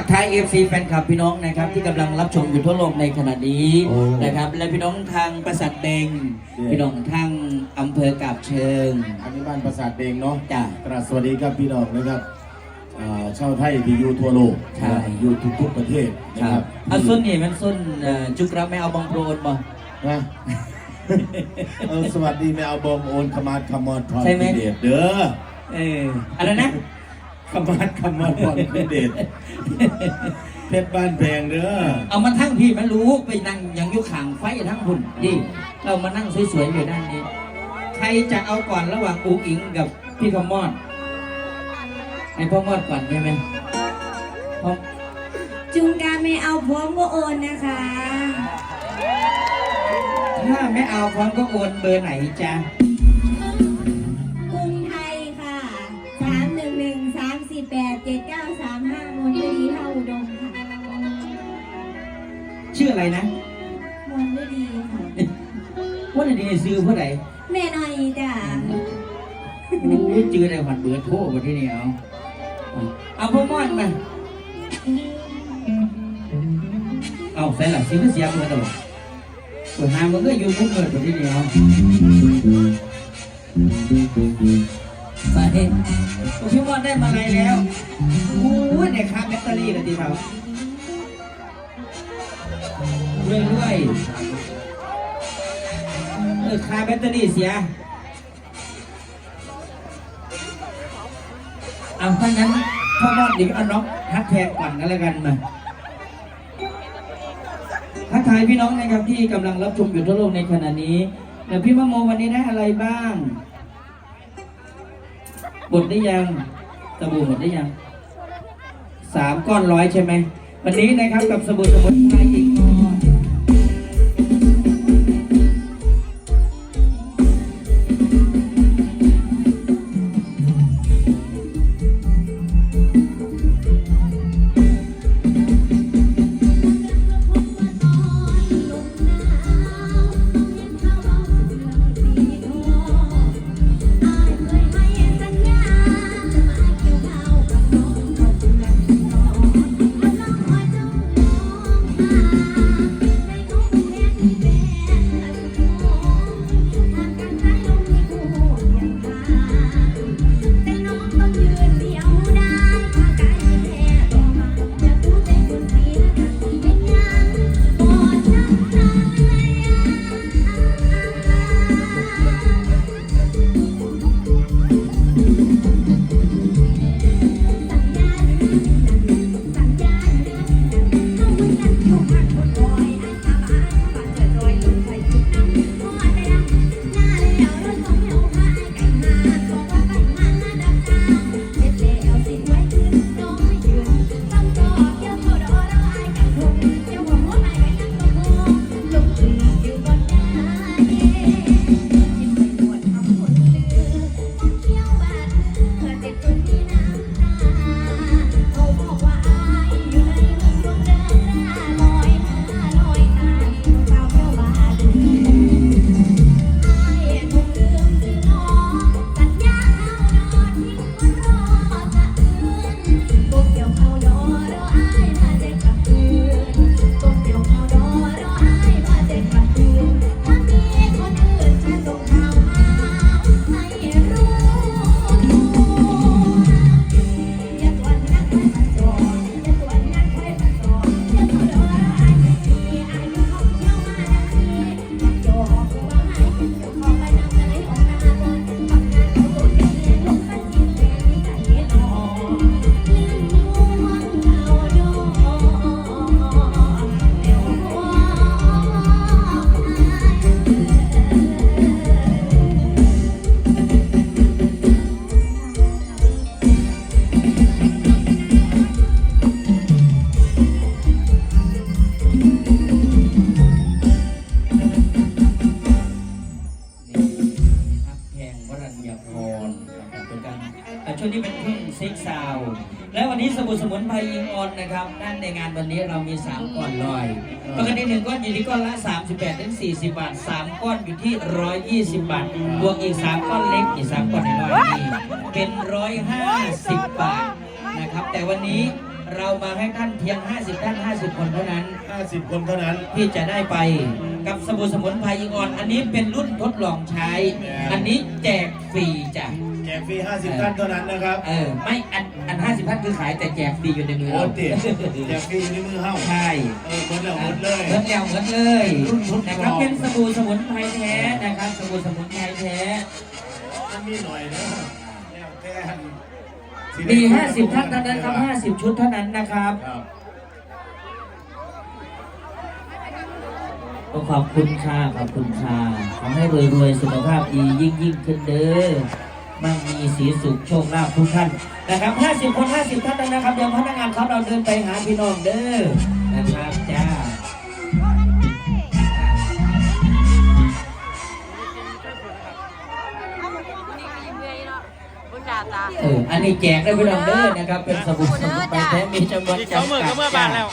ทักทายเอฟซีแฟนคลับพี่น้องนะครับที่กำลังรับชมอยู่ทั่วโลกในขณะนี้โอ้นะครับ และพี่น้องทางประสาทเดงเนี่ยพี่น้องทางอำเภอกาบเชิง อันนี้บ้านประสาทเดงเนาะจ้ะกราบสวัสดีครับพี่น้องนะครับอ่าชาวไทยที่อยู่ทั่วโลกใช่ นะครับอยู่ทุกๆประเทศนะครับเอาส้นนี่มันส้นเอ่อจุกรับไม่เอาบองโปรดบ่นะเออสวัสดีแม่เอาบอมโอนขมาดขมอดพรใช่ไหมพิเดชเด้อ เอออะไรนะ ขมาดขมอดพรพิเดชเพชรบ้านแพงเด้อเอามาทั้งพี่มันรู้ไปนั่งยังอยุขางไฟทั้งหุ่นนี่เรามานั่งสวยๆอยู่ด้านนี้ ใครจะเอาก่อนระหว่างอูอิงกับพี่พมอดให้พ่อมอดก่อนใช่ไหมพ่อจุงการไม่เอาพร้อมก็โอนนะคะ ถ้าไม่เอาพร้อมก็โอนเบอร์ไหนจ๊ะ ออะไรนะมนฤดีค่ะว่าดีซื้อผู้ใดแม่หน่อยจ้ะโอ้ยจือได้หันเบอร์โทรมาที่นี่เอาเอาพ่อมอดมาเอาใส่หลักซื้อเสียเบอร์ตลอดส่วนหามันก็อยู่มุกเงินมาที่นี่เอาไปพี่มอดได้มาอะไรแล้วโอ้ยในค่าแบตเตอรี่เลยทีเดี ยวเรื่อยเออคาแบตเตอรี่เสีย เอาถ้างั้นพ่อมอดดิเอาน็อกฮักแทนก่อนกันแล้วกันมาทักทายพี่น้องนะครับที่กำลังรับชมอยู่ทั่วโลกในขณะนี้แต่พี่มะโมวันนี้ได้อะไรบ้างหมดได้ยังสบู่หมดได้ยังสามก้อนร้อยใช่ไหมวันนี้นะครับกับสบู่สมุนไพรอีกก้อนพัก รนะครับเป็นการอ่ช่วงนี้เป็นช่วงซิกซาวและวันนี้สมุนสมุนไพรอิงออนนะครับนั่นในงานวันนี้เรามี 3 ก้อนลอยปกติหนึ่งก้อนอยู่ที่ก้อนละ 38ถึง40 บาท 3 ก้อนอยู่ที่ 120 บาท บวกอีก 3 ก้อนเล็กอีก 3 ก้อนในลอยนี้เป็น 150 บาทนะครับแต่วันนี้ เรามาให้ท่านเพียง 50 ท่าน 50 คนเท่านั้น 50 คนเท่านั้น ที่จะได้ไปกับสบู่สมุนไพรอิงออน อันนี้เป็นรุ่นทดลองใช้ อันนี้แจกฟรีจ้ะ แจกฟรี 50 ท่านเท่านั้นนะครับ เออ ไม่ อัน อัน 50 ท่านคือขายแต่แจกฟรีอยู่ในมือโอ้เราเตี๋ยแจกฟรีอยู่ในมือเฮ้าใช่เออหมดแล้วหมดเลยเหมือนแล้วเหมือนเลยรุ่นทดลอง นะครับ เป็นสบู่สมุนไพรแท้นะครับ สบู่สมุนไพรแท้มันมีหน่อยนะแล้วแค่ มี50ท่านเท่านั้นครับ50ชุดเท่านั้นนะครับครับก็ขอบคุณค่ะขอบคุณค่ะขอให้รวยๆสุขภาพดียิ่งยิ่งขึ้นเด้อมั่งมีสีสุขโชคลาภทุกท่านนะครับ50คน50ท่านนะครับเดี๋ยวพนักงานเขาเราเดินไปหาพี่น้องเด้อนะครับจ้า เอออันนี้แจกได้พี่น้องเด้อนะครับ เป็นสบู่สมุนไพรแท้มีจำนวนอีกสองหจำมื่นกัก็ดเมื่อบานแล้ว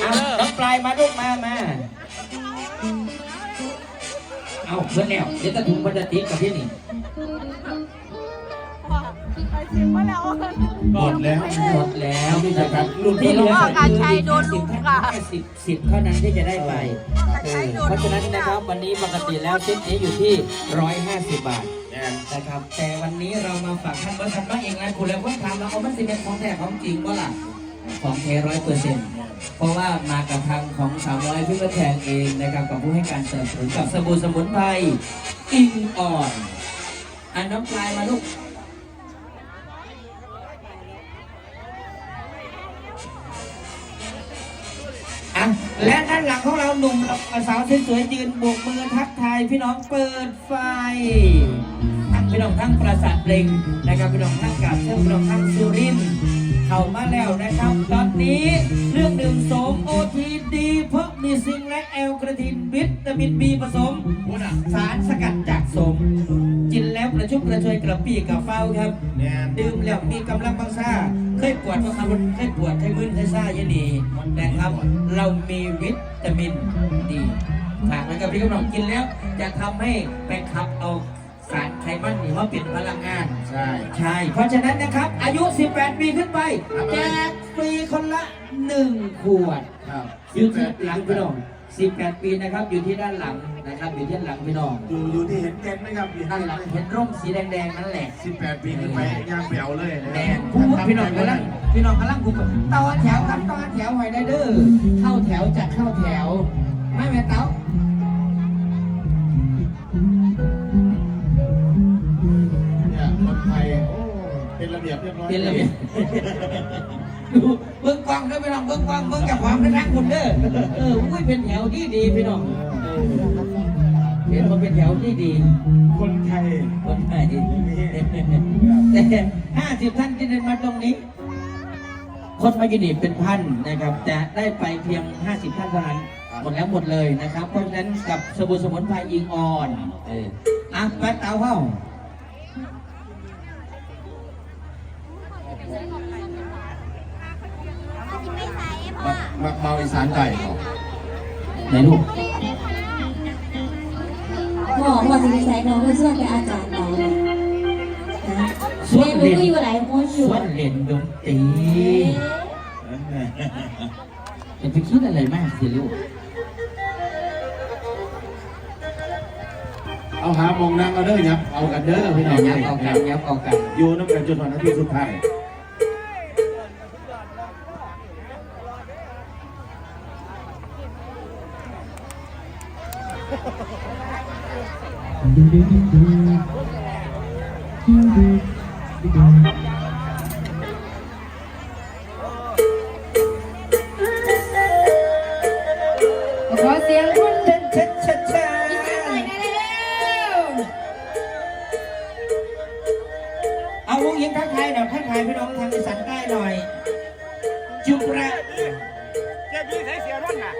เอาน้องปลายมาลูกมามาเอาเพื่อนแล้วเดี๋ยวตะถุงมันจะติดกับพี่นี่ หมดแล้ว หมดแล้วนี่นะครับรุ่นที่เหลือพ่อการใช้โดนลุมค่ะสิบสิบเท่านั้นที่จะได้ไปเออโดนลุมเพราะฉะนั้นนะครับวันนี้ปกติแล้วเซ็ตนี้อยู่ที่ 150 บาทแอนนะครับ แต่วันนี้เรามาฝากท่านว่าทำมาเองนะคุณแล้วว่าทำแล้วเอามันสิเป็นของแท้ของจริงว่าล่ะของแท้ร้อยเปอร์เซ็นต์เพราะว่ามากับทางของสาวน้อยพี่กระแทงเองนะครับกับผู้ให้การสนับสนุนกับสบู่สมุนไพรอิงอ่อนอันน้ำปลายมาลูกานหลังของเราหนุ่มสาวสวยๆยืนโบกมือทักทายพี่น้องเปิดไฟทั้งพี่น้องทั้งปราสาทเปล่งนะครับพี่น้องทั้งกาบเชื่อมพี่น้องทั้งสุรินทร์ เข้ามาแล้วนะครับ ตอนนี้เรื่องดื่มสมโอทีดีเพราะมีซิงและแอลกระทินวิตามินบีผสม สารสกัดจากสม กินแล้วกระชุ่มกระชวยกระปี้กระเฝ้าครับแอนดื่มแล้วมีกำลังบังซ่า เคยปวดก็ขับรถเคยปวดเคยมึนเคยซ่าย่างนี้นะครับ เรามีวิตามินดีฝากไว้กับพี่กำลังกินแล้ว จะทำให้ไปขับเอา สารไขมันนี่มาเป็นพลังงาน ใช่ ใช่ เพราะฉะนั้นนะครับ อายุ 18 ปีขึ้นไปแจกฟรีคนละ 1 ขวด ครับอยู่ที่หลังพี่น้อง18 ปีนะครับ อยู่ที่ด้านหลังนะครับ อยู่ที่ด้านหลังพี่น้องอยู่อยู่ที่เห็นแก่นไหมครับอยู่ด้าด้านนหหลัลังงเห็นร่มสีแดงๆนั่นแหละ18ปีขึ้นไปย่างเปลวเลยนะแดงผู้พี่น้องกำลังพี่น้องกำลังคุกต่อแถวครับต่อแถวไว้ได้เด้อเข้าแถวจะเข้าแถว ไม่แม่เต้า บียบเรียบร้อยเป็นระเบียบดูเบิ้งกล้องเด้อพี่น้องเบิ้งกล้องเบิ้งกับความเป็นรักคุณเด้อเอออุ้ยเป็นแถวที่ดีพี่น้องเออเห็นว่าเป็นแถวที่ดี คนไทยคนไทยแต่ห้าสิบท่านที่เดินมาตรงนี้ คนมากินนี่เป็นพันนะครับ แต่ได้ไปเพียง50ท่านเท่านั้นหมดแล้วหมดเลยนะครับ เพราะฉะนั้นกับสบู่สมุนไพรอิงออน เอออะไปเตาเข้า มักเมาอีสานใต้เหรอไหนลูกพ่อพ่อสิไปใส่น้องเพื่อช่วยกับอาจารย์เรานะแม่รู้ว่าอยู่หลายคนอสยู่วนเล่นดนตรีอย่าไปคิดอะไรมากสิลูกเอาหามองนางเอาเด้อยับเอากันเด้อพี่น้องยับเอากันยับเอากันอยู่น้ำกันจนวันอาทิตย์สุดท้าย ขอเสียงคนเดินชัดชัดชัดเอาวงยิงทักทายหน่อยทักทายพี่น้องทางอีสานใต้หน่อยจุระเจ็บยี่ใส่เสียรุ่นน่ะ